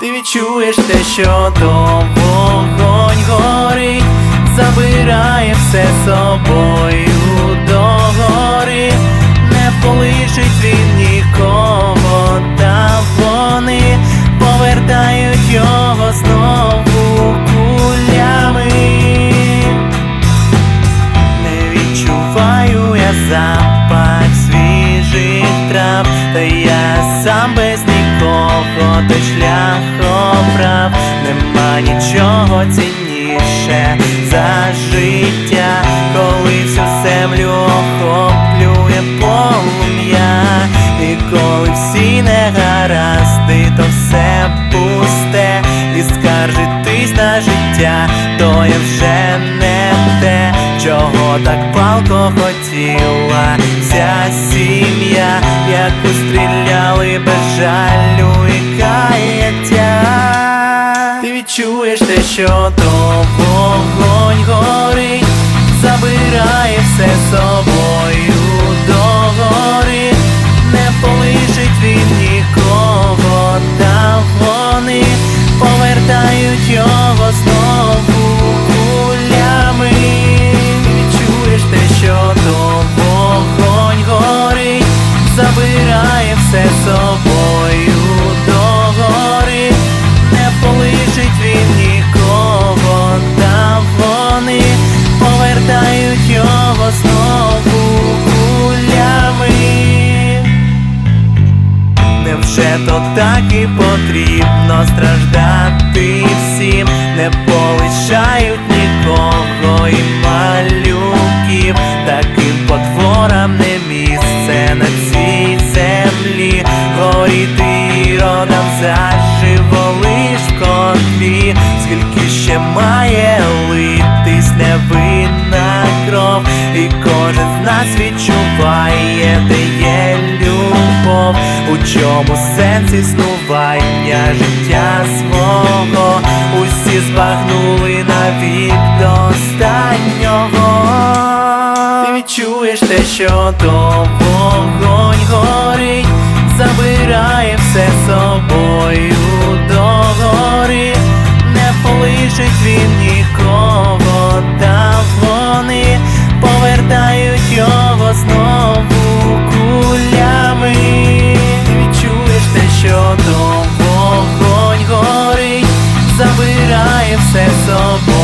Ти відчуєш те, що то вогонь горить, забирає все собою до гори, не полишить він нікого, та вони повертають його знову кулями. Не відчуваю я запах той шлях обрав, нема нічого цінніше за життя, коли всю землю охоплює полум'я, і коли всі негаразди, то все пусте, і скаржитись на життя, то я вже не те, чого так палко хотіла. Вся сім'я, яку стріляли без жалю і тя, Ти відчуєш те, що то вогонь то так і потрібно страждати всім, не полишають нікого і малюків, таким потворам не місце на цій землі, горіти родам заживо лиш в котлі, скільки ще має литись невинна кров, і кожен з нас відчуває, де є любов, у чому сенс існування життя свого, усі збагнули навік до останнього. Ти відчуєш те, що то вогонь горить, забирає все собою до гори, не полишить він suceso.